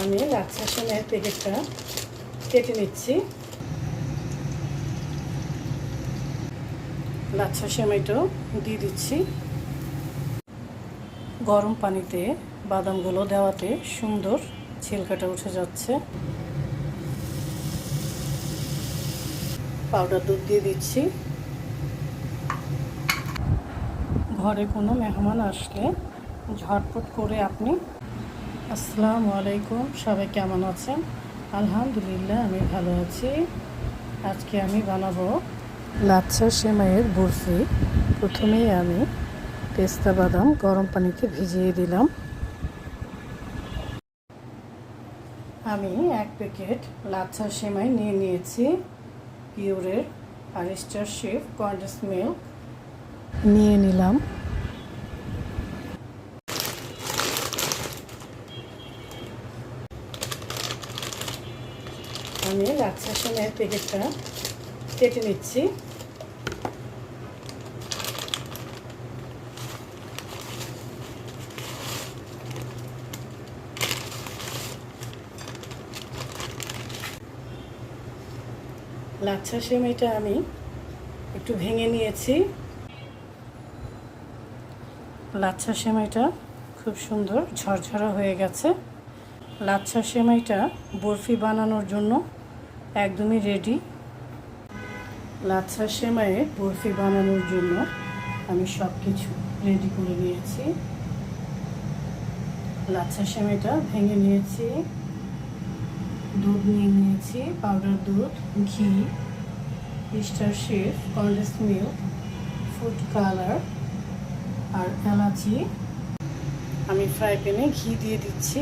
আমি লাচ্ছা সেমাইয়ের প্যাকেটটা কেটে নিচ্ছি। লাচ্ছা সেমাইটাও দিয়ে দিচ্ছি। গরম পানিতে বাদামগুলো দেওয়াতে সুন্দর ছিলকাটা উঠে যাচ্ছে। পাউডার দুধ দিয়ে দিচ্ছি। ঘরে কোনো মেহমান আসলে ঝটপট করে আপনি আসসালামু আলাইকুম, সবাই কেমন আছেন? আলহামদুলিল্লাহ, আমি ভালো আছি। আজকে আমি বানাবো লাচ্ছা সেমাইয়ের বরফি। প্রথমেই আমি পেস্তা বাদাম গরম পানিতে ভিজিয়ে দিলাম। আমি এক প্যাকেট লাচ্ছা সেমাই নিয়ে নিয়েছি। পিওরের আর স্টার শেফ কন্ডেন্স মিল্ক নিয়ে নিলাম আমি লাচ্ছা সেমাইয়ের প্যাকেটটা কেটে নিচ্ছি। লাচ্ছা সেমাইটা আমি একটু ভেঙে নিয়েছি। লাচ্ছা সেমাইটা খুব সুন্দর ঝরঝরা হয়ে গেছে। লাচ্ছা সেমাইটা বরফি বানানোর জন্য একদমই রেডি লাচ্ছা সেমাইয়ে বরফি বানানোর জন্য আমি সব কিছু রেডি করে নিয়েছি। লাচ্ছা সেমাইটা ভেঙে নিয়েছি। দুধ নিয়ে নিয়েছি পাউডার দুধ, ঘি mister chef condense milk food colour আর এলাচি। আমি ফ্রাই প্যানে ঘি দিয়ে দিচ্ছি।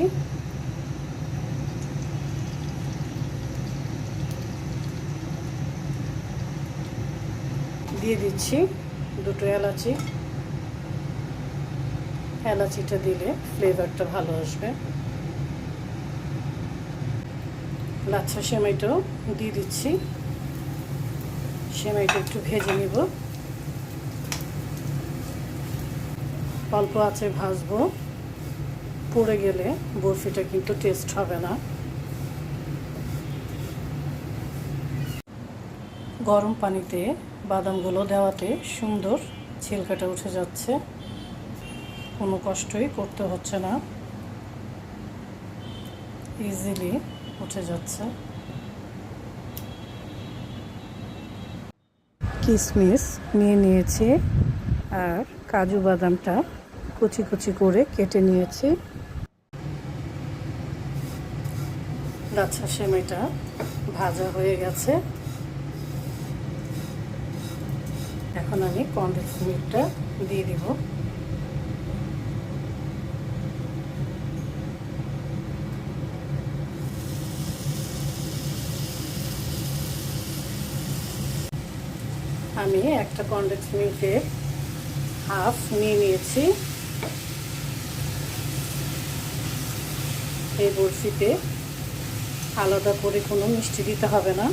দিয়ে দিচ্ছি। দুটো এলাচি। এলাচিটা দিলে ফ্লেভারটা ভালো আসবে। লাচ্ছা সেমাইটাও দিয়ে দিচ্ছি। সেমাইটা একটু ভেজে নিব। অল্প আছে ভাজবো। পড়ে গেলে বরফিটা কিন্তু টেস্ট হবে না। গরম পানিতে বাদামগুলো দেওয়াতে সুন্দর ছিলকাটা উঠে যাচ্ছে। কোনো কষ্টই করতে হচ্ছে না। ইজিলি উঠে যাচ্ছে। কিশমিশ নিয়ে নিয়েছি আর কাজু বাদামটা কুচি কুচি করে কেটে নিয়েছি। লাচ্ছা সেমাইটা ভাজা হয়ে গেছে। এখন আমি কন্ডেন্স মিল্কটা দিয়ে দিব। আমি একটা কন্ডেন্স মিল্কের হাফ নিয়ে নিয়েছি। এই বরফিতে আলাদা করে কোনো মিষ্টি দিতে হবে না।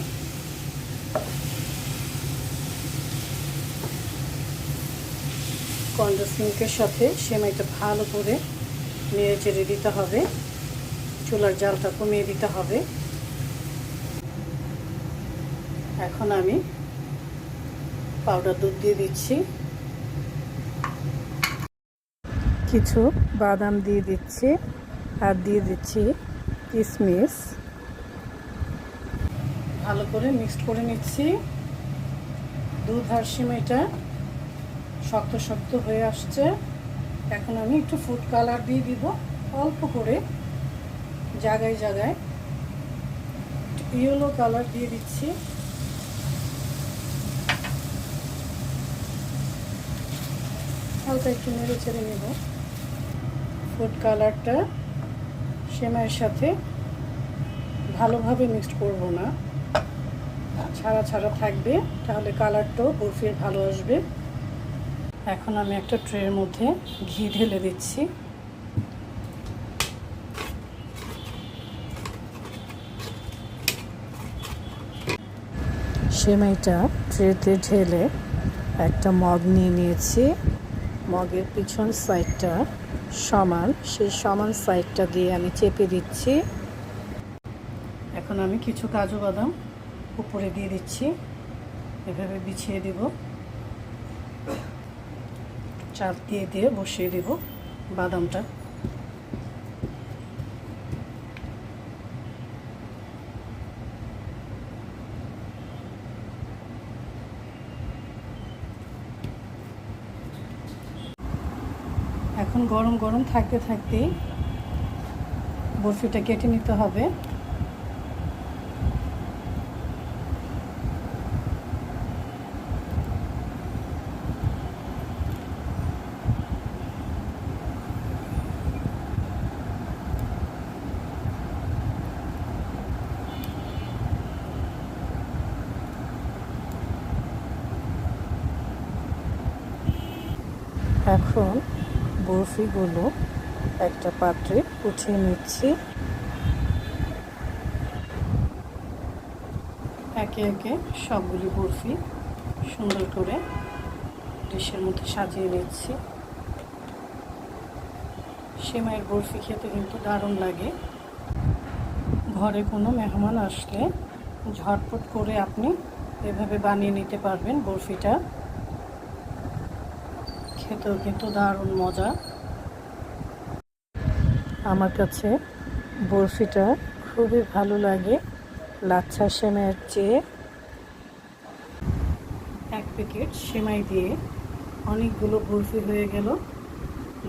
কন্ডেন্স মিল্কের সাথে সেমাইটা ভালো করে নেড়ে চেড়ে দিতে হবে। চুলার জালটা কমিয়ে দিতে হবে। এখন আমি পাউডার দুধ দিয়ে দিচ্ছি। কিছু বাদাম দিয়ে দিচ্ছি আর দিয়ে দিচ্ছি কিশমিশ ভালো করে মিক্সড করে নিচ্ছি। দুধ আর সিমাইটা শক্ত শক্ত হয়ে আসছে। এখন আমি একটু ফুড কালার দিয়ে দিব, অল্প করে, জায়গায় জায়গায়। ইয়েলো কালার দিয়ে দিচ্ছি। হালকা একটু নেড়ে চেড়ে নেব। ফুড কালারটা সেমাইয়ের সাথে ভালোভাবে মিক্সড করব না। ছাড়া ছাড়া থাকবে, তাহলে কালারটাও বরফির ভালো আসবে। এখন আমি একটা ট্রের মধ্যে ঘি ঢেলে দিচ্ছি। সেমাইটা ট্রেতে ঢেলে একটা মগ নিয়ে নিয়েছি। মগের পিছন সাইডটা সমান, সেই সমান সাইডটা দিয়ে আমি চেপে দিচ্ছি। এখন আমি কিছু কাজু বাদাম উপরে দিয়ে দিচ্ছি। এভাবে বিছিয়ে দেব। চাপ দিয়ে দিয়ে বসিয়ে দেব বাদামটা। এখন গরম গরম থাকতে থাকতেই বরফিটা কেটে নিতে হবে। এখন বরফিগুলো একটা পাত্রে উঠিয়ে নিচ্ছি। একে একে সবগুলি বরফি সুন্দর করে ডিশের মধ্যে সাজিয়ে নিচ্ছি। সেমাইয়ের বরফি খেতে কিন্তু দারুণ লাগে। ঘরে কোনো মেহমান আসলে ঝটপট করে আপনি এভাবে বানিয়ে নিতে পারবেন বরফিটা। খেতেও কিন্তু দারুণ মজা। আমার কাছে বরফিটা খুবই ভালো লাগে, লাচ্ছা সেমাইয়ের চেয়ে। এক প্যাকেট সেমাই দিয়ে অনেকগুলো বরফি হয়ে গেল।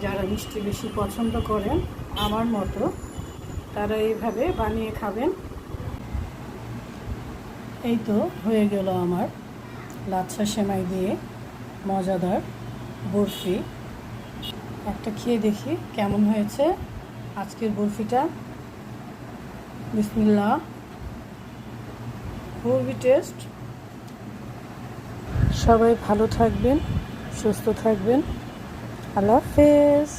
যারা মিষ্টি বেশি পছন্দ করেন, আমার মতো তারা এইভাবে বানিয়ে খাবেন। এই তো হয়ে গেল আমার লাচ্ছা সেমাই দিয়ে মজাদার বরফি। একটা খেয়ে দেখি কেমন হয়েছে আজকের বরফিটা। বিসমিল্লা খুবই টেস্ট। সবাই ভালো থাকবেন, সুস্থ থাকবেন। আল্লাহ হাফেজ।